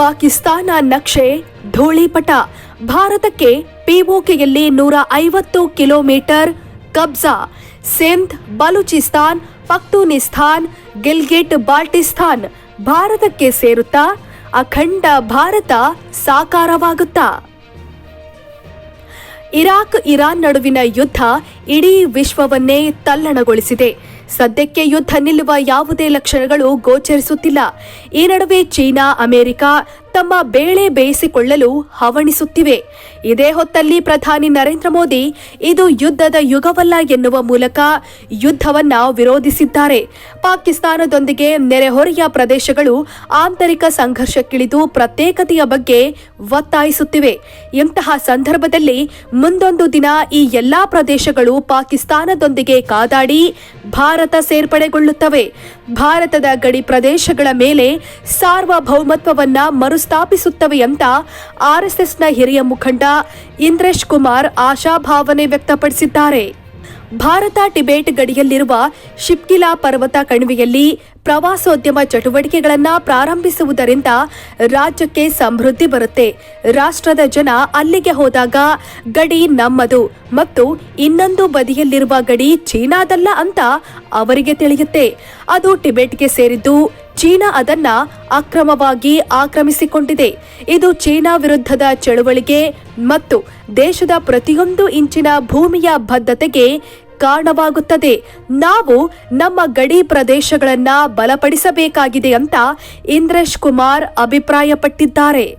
ಪಾಕಿಸ್ತಾನ ನಕ್ಷೆ ಧೂಳಿಪಟ. ಭಾರತಕ್ಕೆ ಪಿಒಕೆಯಲ್ಲಿ ನೂರ ಐವತ್ತು ಕಿಲೋಮೀಟರ್ ಕಬ್ಜಾ. ಸಿಂಧ್, ಬಲೂಚಿಸ್ತಾನ್ ಪಕ್ತೂನಿಸ್ತಾನ್ ಗಿಲ್ಗಿಟ್, ಬಾಲ್ಟಿಸ್ತಾನ್ ಭಾರತಕ್ಕೆ ಸೇರುತ್ತಾ ಅಖಂಡ ಭಾರತ ಸಾಕಾರವಾಗುತ್ತಾ. ಇರಾಕ್ ಇರಾನ್ ನಡುವಿನ ಯುದ್ಧ ಇಡೀ ವಿಶ್ವವನ್ನೇ ತಲ್ಲಣಗೊಳಿಸಿದೆ. ಸದ್ಯಕ್ಕೆ ಯುದ್ಧ ನಿಲ್ಲುವ ಯಾವುದೇ ಲಕ್ಷಣಗಳು ಗೋಚರಿಸುತ್ತಿಲ್ಲ. ಈ ನಡುವೆ ಚೀನಾ, ಅಮೆರಿಕ ತಮ್ಮ ಬೇಳೆ ಬೇಯಿಸಿಕೊಳ್ಳಲು ಹವಣಿಸುತ್ತಿವೆ. ಇದೇ ಹೊತ್ತಲ್ಲಿ ಪ್ರಧಾನಿ ನರೇಂದ್ರ ಮೋದಿ ಇದು ಯುದ್ಧದ ಯುಗವಲ್ಲ ಎನ್ನುವ ಮೂಲಕ ಯುದ್ಧವನ್ನ ವಿರೋಧಿಸಿದ್ದಾರೆ. ಪಾಕಿಸ್ತಾನದೊಂದಿಗೆ ನೆರೆಹೊರೆಯ ಪ್ರದೇಶಗಳು ಆಂತರಿಕ ಸಂಘರ್ಷಕ್ಕಿಳಿದು ಪ್ರತ್ಯೇಕತೆಯ ಬಗ್ಗೆ ಒತ್ತಾಯಿಸುತ್ತಿವೆ. ಇಂತಹ ಸಂದರ್ಭದಲ್ಲಿ ಮುಂದೊಂದು ದಿನ ಈ ಎಲ್ಲಾ ಪ್ರದೇಶಗಳು ಪಾಕಿಸ್ತಾನದೊಂದಿಗೆ ಕಾದಾಡಿ ಭಾರತ ಸೇರ್ಪಡೆಗೊಳ್ಳುತ್ತವೆ. ಭಾರತದ ಗಡಿ ಪ್ರದೇಶಗಳ ಮೇಲೆ ಸಾರ್ವಭೌಮತ್ವವನ್ನ ಮರುಸ್ಥಾಪಿಸುತ್ತವೆ ಅಂತ ಆರ್ಎಸ್ಎಸ್ನ ಹಿರಿಯ ಮುಖಂಡ ಇಂದ್ರೇಶ್ ಕುಮಾರ್ ಆಶಾಭಾವನೆ ವ್ಯಕ್ತಪಡಿಸಿದ್ದಾರೆ. ಭಾರತ ಟಿಬೇಟ್ ಗಡಿಯಲ್ಲಿರುವ ಶಿಪ್ಕಿಲಾ ಪರ್ವತ ಕಣಿವೆಯಲ್ಲಿ ಪ್ರವಾಸೋದ್ಯಮ ಚಟುವಟಿಕೆಗಳನ್ನು ಪ್ರಾರಂಭಿಸುವುದರಿಂದ ರಾಜ್ಯಕ್ಕೆ ಸಮೃದ್ಧಿ ಬರುತ್ತೆ. ರಾಷ್ಟ್ರದ ಜನ ಅಲ್ಲಿಗೆ ಹೋದಾಗ ಗಡಿ ನಮ್ಮದು ಮತ್ತು ಇನ್ನೊಂದು ಬದಿಯಲ್ಲಿರುವ ಗಡಿ ಚೀನಾದಲ್ಲ ಅಂತ ಅವರಿಗೆ ತಿಳಿಯುತ್ತೆ. ಅದು ಟಿಬೆಟ್ಗೆ ಸೇರಿದ್ದು ಚೀನಾ ಅದನ್ನ ಅಕ್ರಮವಾಗಿ ಆಕ್ರಮಿಸಿಕೊಂಡಿದೆ. ಇದು ಚೀನಾ ವಿರುದ್ಧದ ಚಳುವಳಿಗೆ ಮತ್ತು ದೇಶದ ಪ್ರತಿಯೊಂದು ಇಂಚಿನ ಭೂಮಿಯ ಬದ್ಧತೆಗೆ ಕಾರಣವಾಗುತ್ತದೆ. ನಾವು ನಮ್ಮ ಗಡಿ ಪ್ರದೇಶಗಳನ್ನ ಬಲಪಡಿಸಬೇಕಾಗಿದೆ ಅಂತ ಇಂದ್ರೇಶ್ ಕುಮಾರ್ ಅಭಿಪ್ರಾಯಪಟ್ಟಿದ್ದಾರೆ.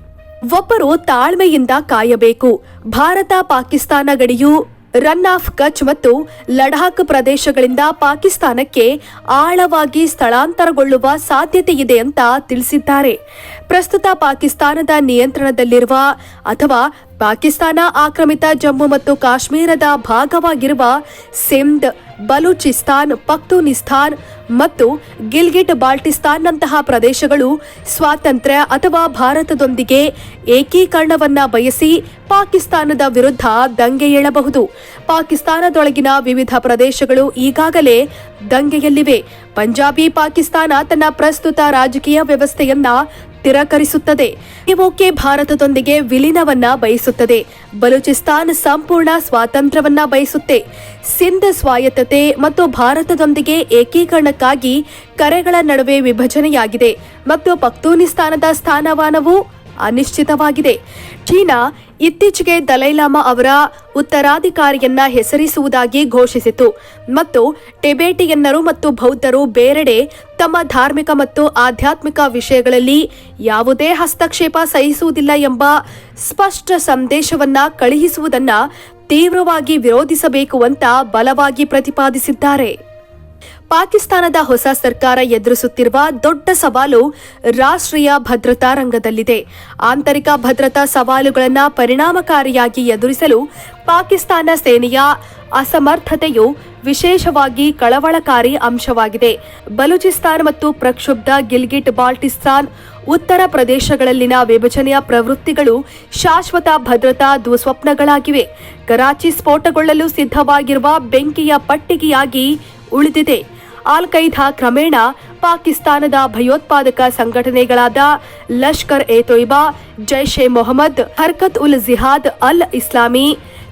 ಒಬ್ಬರು ತಾಳ್ಮೆಯಿಂದ ಕಾಯಬೇಕು. ಭಾರತ ಪಾಕಿಸ್ತಾನ ಗಡಿಯು ರನ್ ಆಫ್ ಕಚ್ ಮತ್ತು ಲಡಾಖ್ ಪ್ರದೇಶಗಳಿಂದ ಪಾಕಿಸ್ತಾನಕ್ಕೆ ಆಳವಾಗಿ ಸ್ಥಳಾಂತರಗೊಳ್ಳುವ ಸಾಧ್ಯತೆ ಇದೆ ಅಂತ ತಿಳಿಸಿದ್ದಾರೆ. ಪ್ರಸ್ತುತ ಪಾಕಿಸ್ತಾನದ ನಿಯಂತ್ರಣದಲ್ಲಿರುವ ಅಥವಾ ಪಾಕಿಸ್ತಾನ ಆಕ್ರಮಿತ ಜಮ್ಮು ಮತ್ತು ಕಾಶ್ಮೀರದ ಭಾಗವಾಗಿರುವ ಸಿಂಧ್, ಬಲೂಚಿಸ್ತಾನ್ ಪಕ್ತೂನಿಸ್ತಾನ್ ಮತ್ತು ಗಿಲ್ಗಿಟ್ ಬಾಲ್ಟಿಸ್ತಾನ್ನಂತಹ ಪ್ರದೇಶಗಳು ಸ್ವಾತಂತ್ರ್ಯ ಅಥವಾ ಭಾರತದೊಂದಿಗೆ ಏಕೀಕರಣವನ್ನ ಬಯಸಿ ಪಾಕಿಸ್ತಾನದ ವಿರುದ್ಧ ದಂಗೆ ಏಳಬಹುದು. ಪಾಕಿಸ್ತಾನದೊಳಗಿನ ವಿವಿಧ ಪ್ರದೇಶಗಳು ಈಗಾಗಲೇ ದಂಗೆಯಲ್ಲಿವೆ. ಪಂಜಾಬಿ ಪಾಕಿಸ್ತಾನ ತನ್ನ ಪ್ರಸ್ತುತ ರಾಜಕೀಯ ವ್ಯವಸ್ಥೆಯನ್ನ ತಿರಕರಿಸುತ್ತದೆ. ಇವೋಕೆ ಭಾರತದೊಂದಿಗೆ ವಿಲೀನವನ್ನ ಬಯಸುತ್ತದೆ. ಬಲೂಚಿಸ್ತಾನ್ ಸಂಪೂರ್ಣ ಸ್ವಾತಂತ್ರ್ಯವನ್ನ ಬಯಸುತ್ತೆ. ಸಿಂಧ್ ಸ್ವಾಯತ್ತತೆ ಮತ್ತು ಭಾರತದೊಂದಿಗೆ ಏಕೀಕರಣಕ್ಕಾಗಿ ಕರೆಗಳ ನಡುವೆ ವಿಭಜನೆಯಾಗಿದೆ. ಮತ್ತು ಪಕ್ತೂನಿಸ್ತಾನದ ಸ್ಥಾನಮಾನವು ಅನಿಶ್ಚಿತವಾಗಿದೆ. ಚೀನಾ ಇತ್ತೀಚೆಗೆ ದಲೈಲಾಮಾ ಅವರ ಉತ್ತರಾಧಿಕಾರಿಯನ್ನ ಹೆಸರಿಸುವುದಾಗಿ ಘೋಷಿಸಿತು. ಮತ್ತು ಟಿಬೇಟಿಯನ್ನರು ಮತ್ತು ಬೌದ್ಧರು ಬೇರೆಡೆ ತಮ್ಮ ಧಾರ್ಮಿಕ ಮತ್ತು ಆಧ್ಯಾತ್ಮಿಕ ವಿಷಯಗಳಲ್ಲಿ ಯಾವುದೇ ಹಸ್ತಕ್ಷೇಪ ಸಹಿಸುವುದಿಲ್ಲ ಎಂಬ ಸ್ಪಷ್ಟ ಸಂದೇಶವನ್ನ ಕಳುಹಿಸುವುದನ್ನ ತೀವ್ರವಾಗಿ ವಿರೋಧಿಸಬೇಕು ಅಂತ ಬಲವಾಗಿ ಪ್ರತಿಪಾದಿಸಿದ್ದಾರೆ. ಪಾಕಿಸ್ತಾನದ ಹೊಸ ಸರ್ಕಾರ ಎದುರಿಸುತ್ತಿರುವ ದೊಡ್ಡ ಸವಾಲು ರಾಷ್ಟ್ರೀಯ ಭದ್ರತಾ ರಂಗದಲ್ಲಿದೆ. ಆಂತರಿಕ ಭದ್ರತಾ ಸವಾಲುಗಳನ್ನು ಪರಿಣಾಮಕಾರಿಯಾಗಿ ಎದುರಿಸಲು ಪಾಕಿಸ್ತಾನ ಸೇನೆಯ ಅಸಮರ್ಥತೆಯು ವಿಶೇಷವಾಗಿ ಕಳವಳಕಾರಿ ಅಂಶವಾಗಿದೆ. ಬಲೂಚಿಸ್ತಾನ್ ಮತ್ತು ಪ್ರಕ್ಷುಬ್ಧ ಗಿಲ್ಗಿಟ್ ಬಾಲ್ಟಿಸ್ತಾನ್ ಉತ್ತರ ಪ್ರದೇಶಗಳಲ್ಲಿನ ವಿಭಜನೆಯ ಪ್ರವೃತ್ತಿಗಳು ಶಾಶ್ವತ ಭದ್ರತಾ ದುಸ್ವಪ್ನಗಳಾಗಿವೆ ಕರಾಚಿ ಸ್ಫೋಟಗೊಳ್ಳಲು ಸಿದ್ಧವಾಗಿರುವ ಬೆಂಕಿಯ ಪಟ್ಟಿಗೆಯಾಗಿ ಉಳಿದಿದೆ. ಆಲ್ ಖೈದಾ ಕ್ರಮೇಣ ಪಾಕಿಸ್ತಾನದ ಭಯೋತ್ಪಾದಕ ಸಂಘಟನೆಗಳಾದ ಲಷ್ಕರ್ ಎ ತೊಯ್ಬಾ, ಜೈಷ್ ಎ ಮೊಹಮ್ಮದ್, ಹರ್ಕತ್ ಉಲ್ ಜಿಹಾದ್ ಅಲ್ ಇಸ್ಲಾಮಿ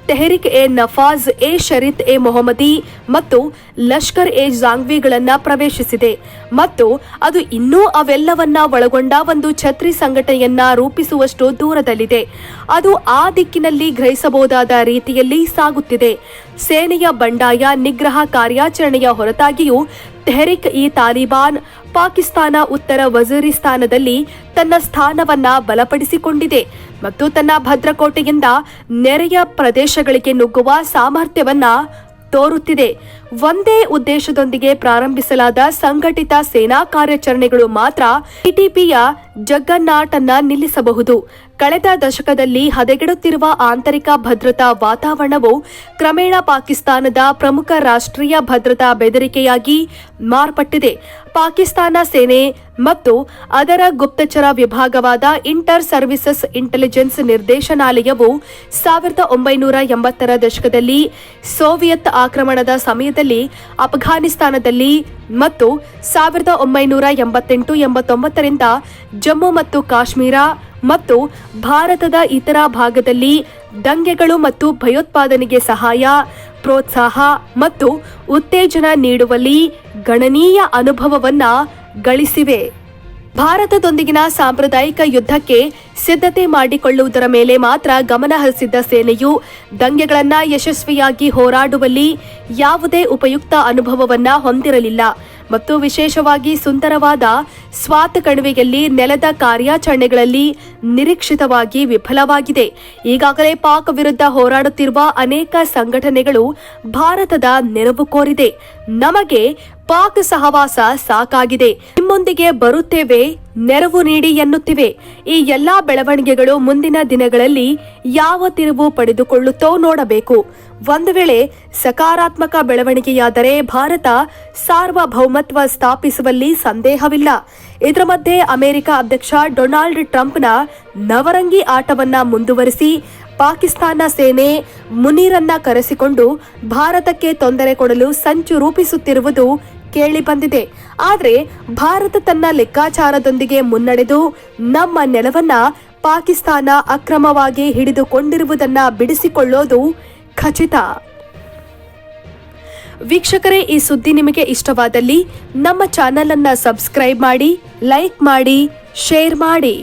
ತೆಹರಿಕ್ ಎ ನಫಾಜ್, ಎ ಶರೀತ್, ಎ ಮೊಹಮ್ಮದಿ ಮತ್ತು ಲಷ್ಕರ್ ಎ ಜಾಂಗ್ವಿಗಳನ್ನು ಪ್ರವೇಶಿಸಿದೆ. ಮತ್ತು ಅದು ಇನ್ನೂ ಅವೆಲ್ಲವನ್ನ ಒಳಗೊಂಡ ಒಂದು ಛತ್ರಿ ಸಂಘಟನೆಯನ್ನ ರೂಪಿಸುವಷ್ಟು ದೂರದಲ್ಲಿದೆ. ಅದು ಆ ದಿಕ್ಕಿನಲ್ಲಿ ಗ್ರಹಿಸಬಹುದಾದ ರೀತಿಯಲ್ಲಿ ಸಾಗುತ್ತಿದೆ. ಸೇನೆಯ ಬಂಡಾಯ ನಿಗ್ರಹ ಕಾರ್ಯಾಚರಣೆಯ ಹೊರತಾಗಿಯೂ ತೆಹರಿಕ್ ಇ ತಾಲಿಬಾನ್ ಪಾಕಿಸ್ತಾನ ಉತ್ತರ ವಜೀರಿಸ್ತಾನದಲ್ಲಿ ತನ್ನ ಸ್ಥಾನವನ್ನ ಬಲಪಡಿಸಿಕೊಂಡಿದೆ ಮತ್ತು ತನ್ನ ಭದ್ರಕೋಟೆಯಿಂದ ನೆರೆಯ ಪ್ರದೇಶಗಳಿಗೆ ನುಗ್ಗುವ ಸಾಮರ್ಥ್ಯವನ್ನ ತೋರುತ್ತಿದೆ. ಒಂದೇ ಉದ್ದೇಶದೊಂದಿಗೆ ಪ್ರಾರಂಭಿಸಲಾದ ಸಂಘಟಿತ ಸೇನಾ ಕಾರ್ಯಾಚರಣೆಗಳು ಮಾತ್ರ ಟಿಟಿಪಿಯ ಜಗ್ಗನ್ನಾಟನ್ನ ನಿಲ್ಲಿಸಬಹುದು. ಕಳೆದ ದಶಕದಲ್ಲಿ ಹದಗೆಡುತ್ತಿರುವ ಆಂತರಿಕ ಭದ್ರತಾ ವಾತಾವರಣವು ಕ್ರಮೇಣ ಪಾಕಿಸ್ತಾನದ ಪ್ರಮುಖ ರಾಷ್ಟ್ರೀಯ ಭದ್ರತಾ ಬೆದರಿಕೆಯಾಗಿ ಮಾರ್ಪಟ್ಟಿದೆ. ಪಾಕಿಸ್ತಾನ ಸೇನೆ ಮತ್ತು ಅದರ ಗುಪ್ತಚರ ವಿಭಾಗವಾದ ಇಂಟರ್ ಸರ್ವಿಸಸ್ ಇಂಟೆಲಿಜೆನ್ಸ್ ನಿರ್ದೇಶನಾಲಯವು ಸಾವಿರದ ಒಂಬೈನೂರ ಎಂಬತ್ತರ ದಶಕದಲ್ಲಿ ಸೋವಿಯತ್ ಆಕ್ರಮಣದ ಸಮಯದಲ್ಲಿ ಭಾಗದಲ್ಲಿ ಅಫ್ಘಾನಿಸ್ತಾನದಲ್ಲಿ ಮತ್ತು ಸಾವಿರದ ಒಂಬೈನೂರ ಎಂಬತ್ತೆಂಟು ಎಂಬತ್ತೊಂಬತ್ತರಿಂದ ಜಮ್ಮು ಮತ್ತು ಕಾಶ್ಮೀರ ಮತ್ತು ಭಾರತದ ಇತರ ಭಾಗದಲ್ಲಿ ದಂಗೆಗಳು ಮತ್ತು ಭಯೋತ್ಪಾದನೆಗೆ ಸಹಾಯ, ಪ್ರೋತ್ಸಾಹ ಮತ್ತು ಉತ್ತೇಜನ ನೀಡುವಲ್ಲಿ ಗಣನೀಯ ಅನುಭವವನ್ನು ಗಳಿಸಿವೆ. ಭಾರತದೊಂದಿಗಿನ ಸಾಂಪ್ರದಾಯಿಕ ಯುದ್ಧಕ್ಕೆ ಸಿದ್ಧತೆ ಮಾಡಿಕೊಳ್ಳುವುದರ ಮೇಲೆ ಮಾತ್ರ ಗಮನ ಹರಿಸಿದ್ದ ಸೇನೆಯು ದಂಗೆಗಳನ್ನು ಯಶಸ್ವಿಯಾಗಿ ಹೋರಾಡುವಲ್ಲಿ ಯಾವುದೇ ಉಪಯುಕ್ತ ಅನುಭವವನ್ನ ಹೊಂದಿರಲಿಲ್ಲ. ಮತ್ತು ವಿಶೇಷವಾಗಿ ಸುಂದರವಾದ ಸ್ವಾತ್ ಕಣಿವೆಯಲ್ಲಿ ನೆಲದ ಕಾರ್ಯಾಚರಣೆಗಳಲ್ಲಿ ನಿರೀಕ್ಷಿತವಾಗಿ ವಿಫಲವಾಗಿದೆ. ಈಗಾಗಲೇ ಪಾಕ್ ವಿರುದ್ಧ ಹೋರಾಡುತ್ತಿರುವ ಅನೇಕ ಸಂಘಟನೆಗಳು ಭಾರತದ ನೆರವು ಕೋರಿದೆ. ನಮಗೆ ಪಾಕ್ ಸಹವಾಸ ಸಾಕಾಗಿದೆ. ನಿಮ್ಮೊಂದಿಗೆ ಬರುತ್ತೇವೆ. ನೆರವು ನೀಡಿ ಎನ್ನುತ್ತಿವೆ. ಈ ಎಲ್ಲಾ ಬೆಳವಣಿಗೆಗಳು ಮುಂದಿನ ದಿನಗಳಲ್ಲಿ ಯಾವ ತಿರುವು ಪಡೆದುಕೊಳ್ಳುತ್ತೋ ನೋಡಬೇಕು. ಒಂದು ವೇಳೆ ಸಕಾರಾತ್ಮಕ ಬೆಳವಣಿಗೆಯಾದರೆ ಭಾರತ ಸಾರ್ವಭೌಮತ್ವ ಸ್ಥಾಪಿಸುವಲ್ಲಿ ಸಂದೇಹವಿಲ್ಲ. ಇದರ ಮಧ್ಯೆ ಅಮೆರಿಕ ಅಧ್ಯಕ್ಷ ಡೊನಾಲ್ಡ್ ಟ್ರಂಪ್ನ ನವರಂಗಿ ಆಟವನ್ನ ಮುಂದುವರಿಸಿ ಪಾಕಿಸ್ತಾನ ಸೇನೆ ಮುನೀರನ್ನ ಕರೆಸಿಕೊಂಡು ಭಾರತಕ್ಕೆ ತೊಂದರೆ ಕೊಡಲು ಸಂಚು ರೂಪಿಸುತ್ತಿರುವುದು ಕೇಳಿಬಂದಿದೆ ಆದರೆ ಭಾರತ ತನ್ನ ಲೆಕ್ಕಾಚಾರದೊಂದಿಗೆ ಮುನ್ನಡೆದು ನಮ್ಮ ನೆಲವನ್ನ ಪಾಕಿಸ್ತಾನ ಅಕ್ರಮವಾಗಿ ಹಿಡಿದುಕೊಂಡಿರುವುದನ್ನ ಬಿಡಿಸಿಕೊಳ್ಳೋದು ಖಚಿತ. ವೀಕ್ಷಕರೇ, ಈ ಸುದ್ದಿ ನಿಮಗೆ ಇಷ್ಟವಾದಲ್ಲಿ ನಮ್ಮ ಚಾನೆಲ್ ಅನ್ನ ಸಬ್ಸ್ಕ್ರೈಬ್ ಮಾಡಿ, ಲೈಕ್ ಮಾಡಿ, ಶೇರ್ ಮಾಡಿ.